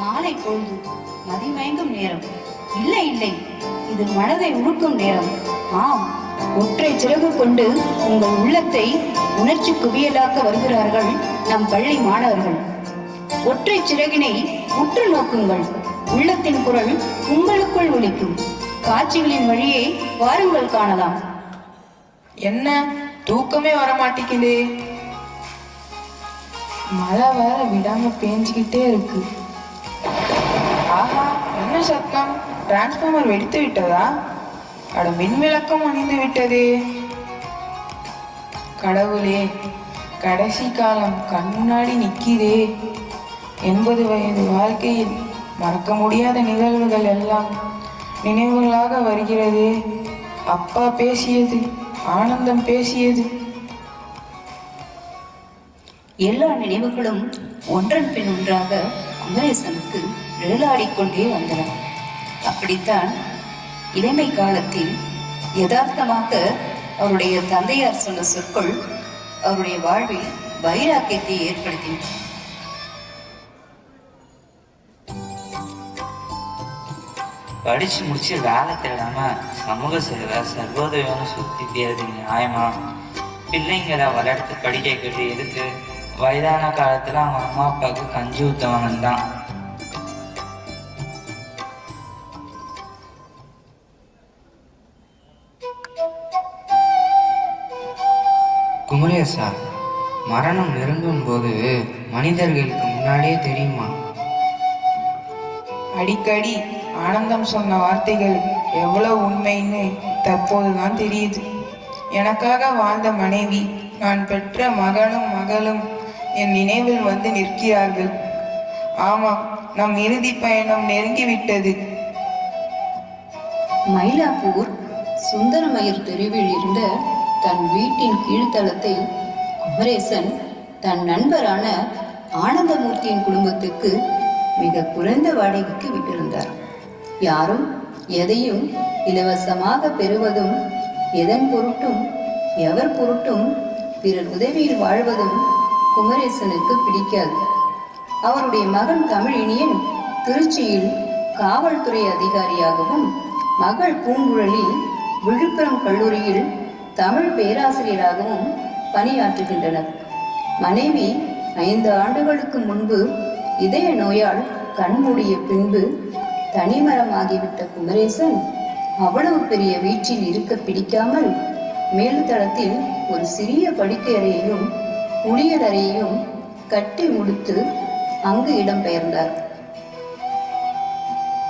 மாலை பொழுது மதிமயங்கும் நேரம். இல்லை இல்லை இது மனதை உழுக்கும் நேரம். ஆம் ஒற்றை சிறகு கொண்டு உங்கள் உள்ளத்தை உணர்ச்சி குவியலாக்க வருகிறார்கள் நம் பள்ளி மாணவர்கள். ஒற்றை சிறகினை உற்று நோக்குங்கள். உள்ளத்தின் குரல் உங்களுக்குள் ஒலிக்கும். காட்சிகளின் வழியே வாருங்கள் காணலாம். என்ன? தூக்கமே வர மாட்டேங்குது மழை வேற விடாம பேஞ்சுக்கிட்டே இருக்கு. என்ன சத்தம். டிரான்ஸ்ஃபார்மர் வெடித்து விட்டதா? அட மின் விளக்கம் அணிந்து விட்டதே. கடவுளே கடைசி காலம் கண் முன்னாடி எண்பது வயது வாழ்க்கையில் மறக்க முடியாத நிகழ்வுகள் எல்லாம் நினைவுகளாக வருகிறதே. அப்பா பேசியது ஆனந்தம் பேசியது. எல்லா நினைவுகளும் ஒன்றன் பின் ஒன்றாக குமரேசனுக்கு நிழலாடிக்கொண்டே வந்தன. அப்படித்தான் இளமை காலத்தில் யதார்த்தமாக அவருடைய தந்தையார் சொன்ன சொற்கள் அவருடைய வாழ்வில் வைராக்கியத்தை ஏற்படுத்தின. படிச்சு முடிச்சு வேலை தேடாம சமூக சேவை சர்வோதயம் சுத்தி தேர்றது நியாயமா? பிள்ளைங்களை வளர்த்து படிக்க எதுக்கு? வயதான காலத்துல அவங்க அம்மா அப்பாவுக்கு கஞ்சி ஊத்தவன் தான் குமரேசா மரணம் நெருங்கும் போது மனிதர்களுக்கு முன்னாடியே தெரியுமா? அடிக்கடி ஆனந்தம் சொன்ன வார்த்தைகள் எவ்வளவு உண்மைன்னு தற்போதுதான் தெரியுது. எனக்காக வாழ்ந்த மனைவி நான் பெற்ற மகனும் மகளும் என் நினைவில் வந்து நிற்கிறார்கள். ஆமாம் நம் இறுதி பயணம் நெருங்கிவிட்டது. மயிலாப்பூர் சுந்தரமயிர் தெருவில் இருந்த தன் வீட்டின் கீழ்த்தளத்தை குமரேசன் தன் நண்பரான ஆனந்தமூர்த்தியின் குடும்பத்துக்கு மிக குறைந்த வாடகைக்கு விட்டிருந்தார். யாரும் எதையும் இலவசமாக பெறுவதும் எதன் பொருட்டும் எவர் பொருட்டும் பிறர் உதவியில் வாழ்வதும் குமரேசனுக்கு பிடிக்காது. அவருடைய மகன் தமிழினியன் திருச்சியில் காவல்துறை அதிகாரியாகவும் மகள் பூங்குழலி விழுப்புரம் கல்லூரியில் தமிழ் பேராசிரியராகவும் பணியாற்றுகின்றனர். மனைவி ஐந்து ஆண்டுகளுக்கு முன்பு இதய நோயால் கண்மூடிய பின்பு தனிமரமாகிவிட்ட குமரேசன் அவ்வளவு பெரிய வீட்டில் இருக்க பிடிக்காமல் மேல்தளத்தில் ஒரு சிறிய படுக்கை அறையையும் குளியலறையையும் கட்டி முடித்து அங்கு இடம்பெயர்ந்தார்.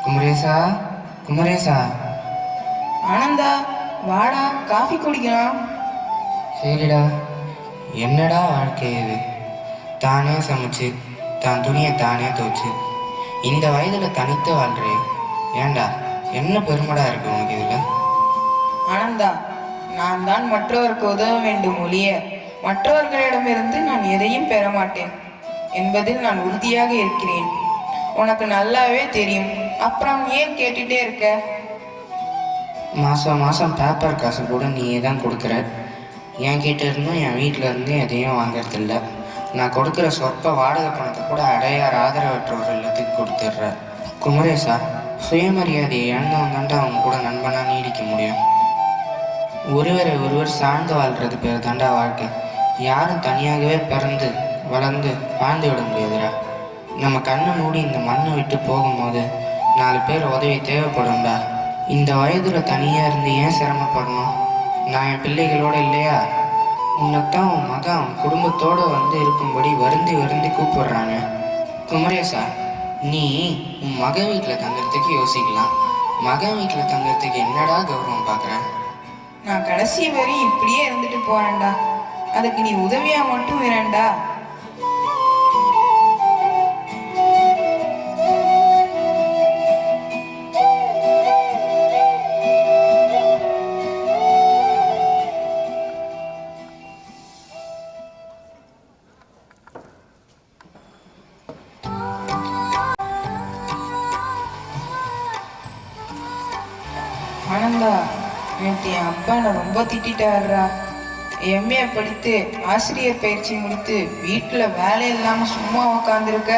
குமரேசா குமரேசா. ஆனந்தா வாடா காஃபி குடிக்கலாம் சரிடா. என்னடா வாழ்க்கை இது? தானே சமைச்சு தான் துணியை தானே துவைச்சு. இந்த வயதுல தனித்து வாழ்றே. ஏன்டா? என்ன பெருமடா இருக்கு உனக்கு இதுல? ஆனந்தா நான் தான் மற்றவருக்கு உதவ வேண்டும் ஒழிய மற்றவர்களிடமிருந்து நான் எதையும் பெற மாட்டேன் என்பதில் நான் உறுதியாக இருக்கிறேன். உனக்கு நல்லாவே தெரியும். அப்புறம் ஏன் கேட்டுட்டே இருக்க? மாதம் மாதம் பேப்பர் காசு கூட நீயே தான் கொடுக்குற. என்கிட்ட இருந்தும் என் வீட்டில் இருந்தும் எதையும் வாங்குறதில்ல. நான் கொடுக்குற சொற்ப வாடகை பணத்தை கூட அடையார் ஆதரவற்றோர் இல்லத்துக்கு கொடுத்துட்ற. குமரேசா சுயமரியாதையை இழந்தவன் தாண்டா அவங்க கூட நண்பனாக நீடிக்க முடியும்? ஒருவரை ஒருவர் சார்ந்து வாழ்கிறது பேர் தாண்டா வாழ்க்கை. யாரும் தனியாகவே பிறந்து வளர்ந்து வாழ்ந்து விட முடியாதுடா. நம்ம கண்ணை மூடி இந்த மண்ணை விட்டு போகும்போது நாலு பேர் உதவி தேவைப்படும்டா. இந்த வயதுல தனியா இருந்து ஏன் சிரமப்படணும்? நான் என் பிள்ளைகளோட இல்லையா? உன்னைத்தான் உன் மகன் குடும்பத்தோடு குடும்பத்தோட வந்து இருக்கும்படி வருந்தி வருந்தி கூப்பிடுறாங்க குமரேசா நீ உன் மகன் வீட்டில் தங்கறதுக்கு யோசிக்கலாம். மகன் வீட்டில் தங்கறதுக்கு என்னடா கௌரவம் பார்க்குற நான் கடைசி வரையும் இப்படியே இருந்துட்டு போறேன்டா. அதுக்கு நீ உதவியா மட்டும் வேறேன்டா ரொம்ப எம்ஏ படித்து ஆசிரியர் பயிற்சி முடித்து வீட்டில் வேலை இல்லாமல் சும்மா உக்காந்துருக்க.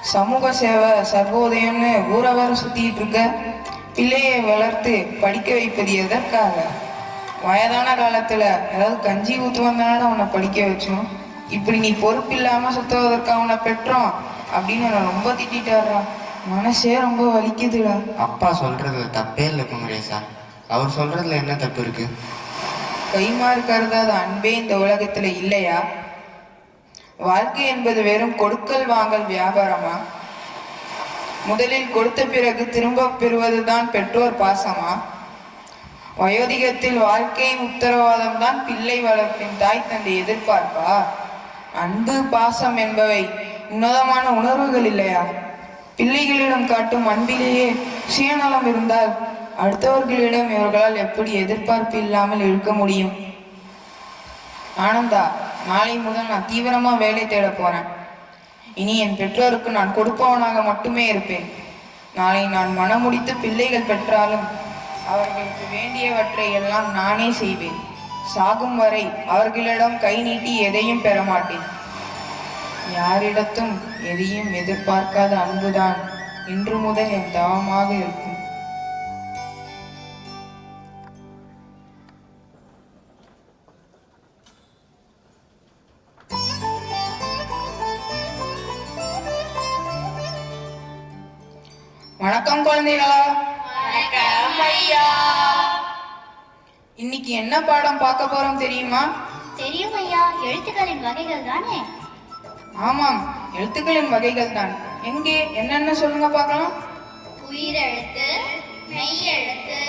சமூக சேவை சர்வோதயம்னு ஊரவர சுற்றிட்டு இருக்க. பிள்ளையை வளர்த்து படிக்க வைப்பது எதற்காக? வயதான காலத்துல ஏதாவது கஞ்சி ஊற்றுவந்தாலும் உன்னை படிக்க வச்சோம். இப்படி நீ பொறுப்பு இல்லாமல் சுத்துவதற்காக அவனை பெற்றோம் அப்படின்னு நான் ரொம்ப திட்டாடுறா மனசே ரொம்ப வலிக்குதுடா. அப்பா சொல்றதுல தப்பே இல்லை குமரேசா. அவர் சொல்றதுல என்ன தப்பு இருக்கு? கைமாறு கருதாத அன்பே இந்த உலகத்துல இல்லையா? வாழ்க்கை என்பது வெறும் கொடுக்கல் வாங்கல் வியாபாரமா? முதலில் கொடுத்த பிறகு திரும்ப பெறுவதுதான் பெற்றோர் பாசமா? வயோதிகத்தில் வாழ்க்கையின் உத்தரவாதம் தான் பிள்ளை வளர்ப்பின் தாய் தந்தை எதிர்பார்ப்பா? அன்பு பாசம் என்பவை உன்னதமான உணர்வுகள் இல்லையா? பிள்ளைகளிடம் காட்டும் அன்பிலேயே சுயநலம் இருந்தால் அடுத்தவர்களிடம் இவர்களால் எப்படி எதிர்பார்ப்பு இல்லாமல் இருக்க முடியும்? ஆனந்தா நாளை முதல் நான் தீவிரமா வேலை தேட போறேன். இனி என் பெற்றோருக்கு நான் கொடுப்பவனாக மட்டுமே இருப்பேன். நாளை நான் மனமுடித்து பிள்ளைகள் பெற்றாலும் அவர்களுக்கு வேண்டியவற்றை எல்லாம் நானே செய்வேன். சாகும் வரை அவர்களிடம் கை நீட்டி எதையும் பெற மாட்டேன். யாரிடத்தும் எதையும் எதிர்பார்க்காத அன்புதான் இன்று முதல் என் தவமாக இருக்கும். வணக்கம் குழந்தைகளா இன்னைக்கு என்ன பாடம் பார்க்க போறோம் தெரியுமா? தெரியும் ஐயா எழுத்துக்களின் வகைகள் தானே? ஆமாம் எழுத்துக்களின் வகைகள் தான். எங்கே என்னென்ன சொல்லுங்க பார்க்கலாம். உயிரெழுத்து மெய் எழுத்து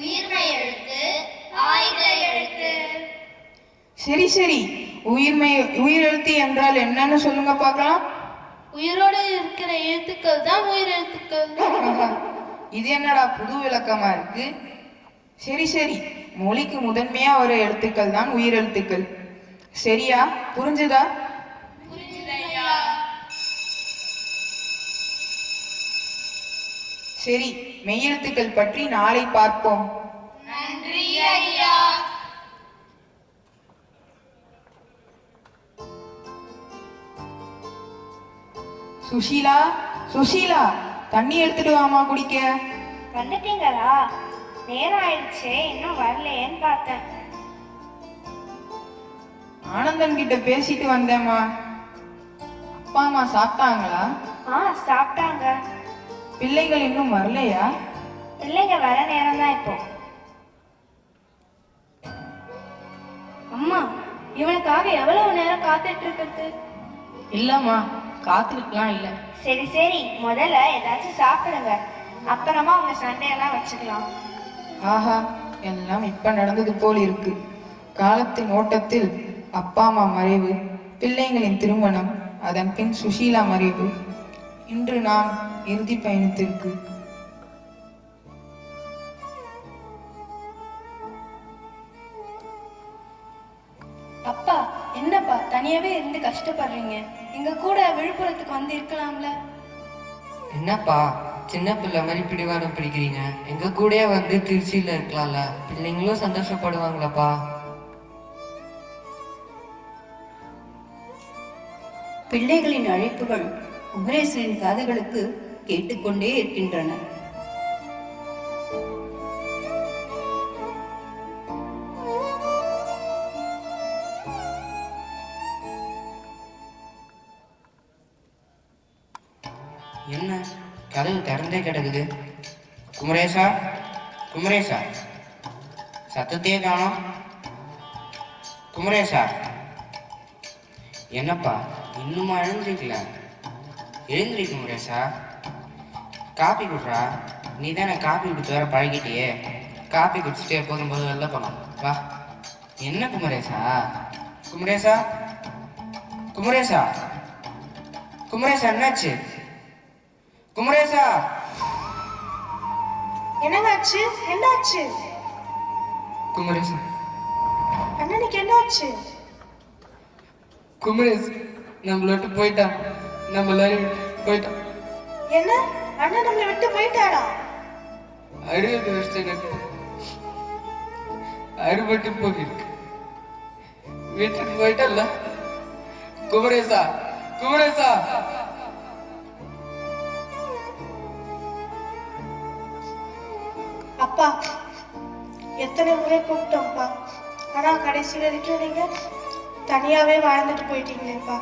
உயிர்மை எழுத்து ஆயுத எழுத்து. சரி சரி. உயிர்மை உயிரெழுத்து என்றால் என்னன்னு சொல்லுங்க பார்க்கலாம். உயிரோடு இருக்கிற எழுத்துக்கள் தான் உயிரெழுத்துக்கள் ஆஹா, இது என்னடா புது விளக்கமா இருக்கு? சரி சரி. மொழிக்கு முதன்மையா வர எழுத்துக்கள் தான் உயிரெழுத்துக்கள் சரியா? புரிஞ்சுதா? சரி மெய்யெழுத்துக்கள் பற்றி நாளை பார்ப்போம். சுஷீலா சுஷீலா தண்ணி எடுத்துட்டு வாமா குடிக்க. வந்துட்டீங்களா? நேரம் ஆயிடுச்சு இன்னும் வரலையேன்னு பார்த்தேன். ஆனந்தன் கிட்ட பேசிட்டு வந்தேம்மா. அப்பா அம்மா சாப்பிட்டாங்களா? ஆ சாப்பிட்டாங்க. பிள்ளைகள் இன்னும் வரலையா? பிள்ளைங்க வர நேரம் தான் இப்போ. அம்மா இவனுக்காக எவ்வளவு நேரம் காத்துட்டு இருக்கிறது? இல்லம்மா காத்திருக்கலாம் இல்லை. சரி சரி. முதல்ல ஏதாச்சும் சாப்பிடுங்க. அப்புறமா உங்க சண்டையெல்லாம் வச்சுக்கலாம். ஆஹா எல்லாம் இப்ப நடந்தது போல் இருக்கு. காலத்தின் ஓட்டத்தில் அப்பா அம்மா மறைவு பிள்ளைகளின் திருமணம் அதன் பின் சுஷீலா மறைவு. இன்று நாம் இறுதி பயணத்திற்கு கஷ்டப்படுறீங்க. எங்க கூட விழுப்புரத்துக்கு வந்து இருக்கலாம்ல. என்னப்பா சின்ன பிள்ளை மாதிரி பிடிவாதம் பிடிக்கிறீங்க. எங்க கூடயே வந்து திருச்சியில இருக்கலாம்ல. பிள்ளைங்களும் சந்தோஷப்படுவாங்களப்பா. பிள்ளைகளின் அழைப்புகள் குமரேசனின் காதுகளுக்கு கேட்டுக்கொண்டே இருக்கின்றன. என்ன? கதவு திறந்தே கிடக்குது. குமரேசா குமரேசா. சத்தத்தையே காணோம். குமரேசா. என்னப்பா இன்னுமா எழுந்திருக்கல எழுந்திரி குமரேசா. காப்பி குடுறா. நீ தானே காப்பி கொடுத்து வர பழகிட்டியே. காப்பி குடிச்சிட்டு எப்போதும் போது வெளில போகலாம் வா. என்ன குமரேசா? குமரேசா? குமரேசா? குமரேசா என்னாச்சு? குமரேசா! என்னங்காச்சு? என்னாச்சு? குமரேசன் அண்ணனுக்கு என்னாச்சு? குமரேஸ் நம்மள விட்டு போயிட்டான். நம்ம எல்லாரையும் விட்டு போயிட்டான். என்ன? அண்ணன் நம்மளை விட்டு போயிட்டாடா அறுபது வருஷத்துக்கு அறுபட்டு போயிருக்கு. வீட்டுக்கு போயிட்டல்ல. குமரேசா! குமரேசா! அப்பா எத்தனை முறை கூப்பிட்டோம்ப்பா. ஆனா கடைசி வரைக்கும் நீங்க? தனியாவே வாழ்ந்துட்டு போயிட்டீங்களேப்பா.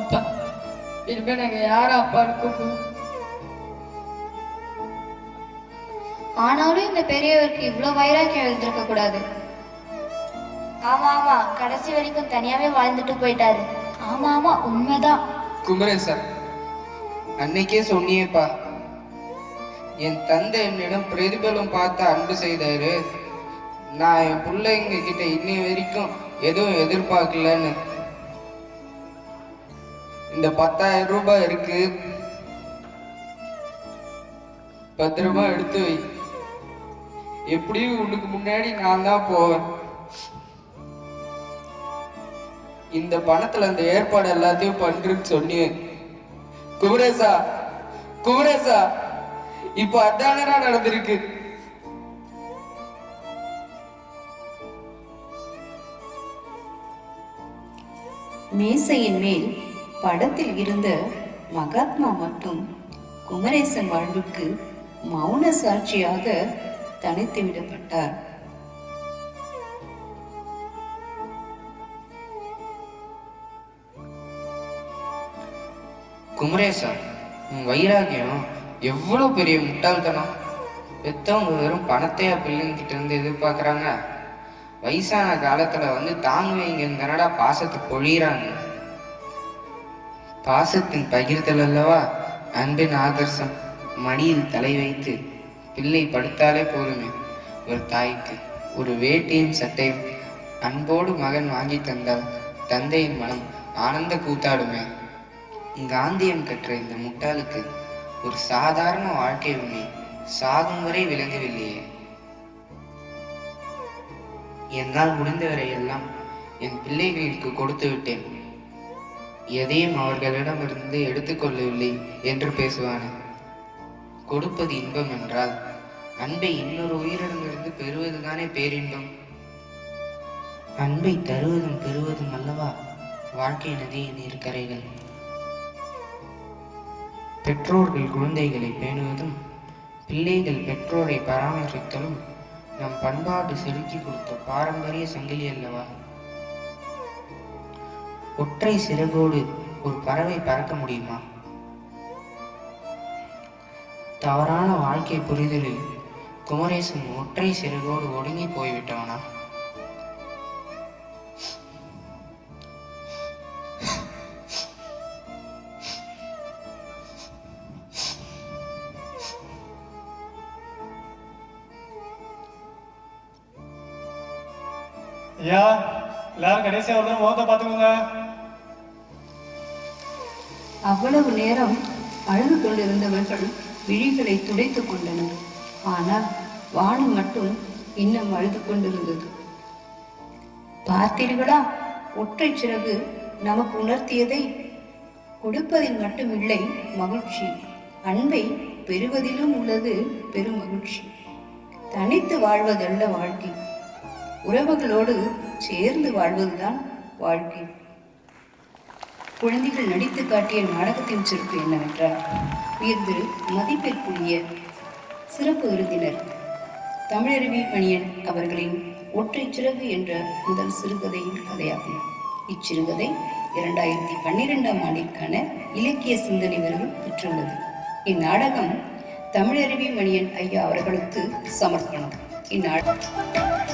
அப்பா இனிமே நாங்க யார அப்பா இருக்கோம் ஆனாலும் இந்த பெரியவருக்கு இவ்வளோ வைராக்கியம் எழுந்திருக்க கூடாது. ஆமா ஆமா கடைசி வரைக்கும் தனியாவே வாழ்ந்துட்டு போயிட்டாரு. ஆமாமா உண்மைதான். குமரன் சார் அன்னைக்கே சொன்னியேப்பா என் தந்தை என்னிடம் பிரதிபலம் பார்த்து அன்பு செய்தாரு. நான் என் பிள்ளைங்க கிட்ட இன்னை வரைக்கும் எதுவும் எதிர்பார்க்கலன்னு. இந்த பத்தாயிரம் ரூபாய் இருக்கு. பத்திரமா எடுத்து வை. எப்படியும் உனக்கு முன்னாடி நான் தான் போவேன். இந்த பணத்துல அந்த ஏற்பாடு எல்லாத்தையும் பண்றேன்னு சொன்னேன். குமரேசா குமரேசா இப்ப அதானடா நடந்திருக்கு. மேசையின் மேல் படத்தில் இருந்த மகாத்மா மட்டும் குமரேசன் வாழ்வுக்கு மௌன சாட்சியாக தனித்து விடப்பட்டார். குமரேசா உன் வைராகியம் எவ்வளோ பெரிய முட்டாள்தனம்? பெத்தவங்க வெறும் பணத்தையா பிள்ளைங்கிட்ட இருந்து எதிர்பார்க்குறாங்க. வயசான காலத்தில் வந்து தாங்குவீங்க தானடா பாசத்தை பொழியிறாங்க. பாசத்தின் பகிர்தல் அல்லவா? அன்பின் ஆதர்சம் மடியில் தலை வைத்து பிள்ளை படுத்தாலே போதுமே. ஒரு தாய்க்கு ஒரு வேட்டியும் சட்டையும் அன்போடு மகன் வாங்கி தந்தால் தந்தையின் மனம் ஆனந்த கூத்தாடுமே. காந்தியம் கற்ற இந்த முட்டாளுக்கு ஒரு சாதாரண வாழ்க்கை உண்மை சாகும் வரை விளங்கவில்லையே. என்னால் முடிந்தவரை எல்லாம் என் பிள்ளைகளுக்கு கொடுத்து விட்டேன். எதையும் அவர்களிடமிருந்து எடுத்துக்கொள்ளவில்லை என்று பேசுவான. கொடுப்பது இன்பம் என்றால் அன்பை இன்னொரு உயிரிடமிருந்து பெறுவதுதானே பேரின்பம்? அன்பை தருவதும் பெறுவதும் அல்லவா வாழ்க்கை நதியின் நீர்க்கரைகள்? பெற்றோர்கள் குழந்தைகளை பேணுவதும் பிள்ளைகள் பெற்றோரை பராமரித்தலும் நம் பண்பாடு செலுத்தி கொடுத்த பாரம்பரிய சங்கிலி அல்லவா? ஒற்றை சிறகோடு ஒரு பறவை பறக்க முடியுமா? தவறான வாழ்க்கை புரிதலில் குமரேசன் ஒற்றை சிறகோடு ஒடுங்கி போய்விட்டவனா? ஐயா எல்லாரும் கடைசியா ஒரு முகத்தை பாத்துக்கோங்க அவ்வளவு நேரம் அழுது கொண்டிருந்தவர்கள் விழிகளை துடைத்துக் கொண்டனர். ஆனால் வானம் மட்டும் இன்னும் அழுது கொண்டிருந்தது. பார்த்தீர்களா? ஒற்றை சிறகு நமக்கு உணர்த்தியதை? கொடுப்பதில் மட்டுமில்லை மகிழ்ச்சி. அன்பை பெறுவதிலும் உள்ளது பெரும் மகிழ்ச்சி. தனித்து வாழ்வதல்ல வாழ்க்கை. உறவுகளோடு சேர்ந்து வாழ்வதுதான் வாழ்க்கை. குழந்தைகள் நடித்து காட்டிய நாடகத்தின் சிறப்பு என்னவென்றால் உயர்ந்து மதிப்பிற்குரிய சிறப்பு விருந்தினர் தமிழருவி மணியன் அவர்களின் ஒற்றை சிறகு என்ற முதல் சிறுகதையின் கதையாகும். இச்சிறுகதை இரண்டாயிரத்தி பன்னிரெண்டாம் ஆண்டிற்கான இலக்கிய சிந்தனை விருது பெற்றுள்ளது. இந்நாடகம் தமிழருவி மணியன் ஐயா அவர்களுக்கு சமர்ப்பணம். இந்நாடகம்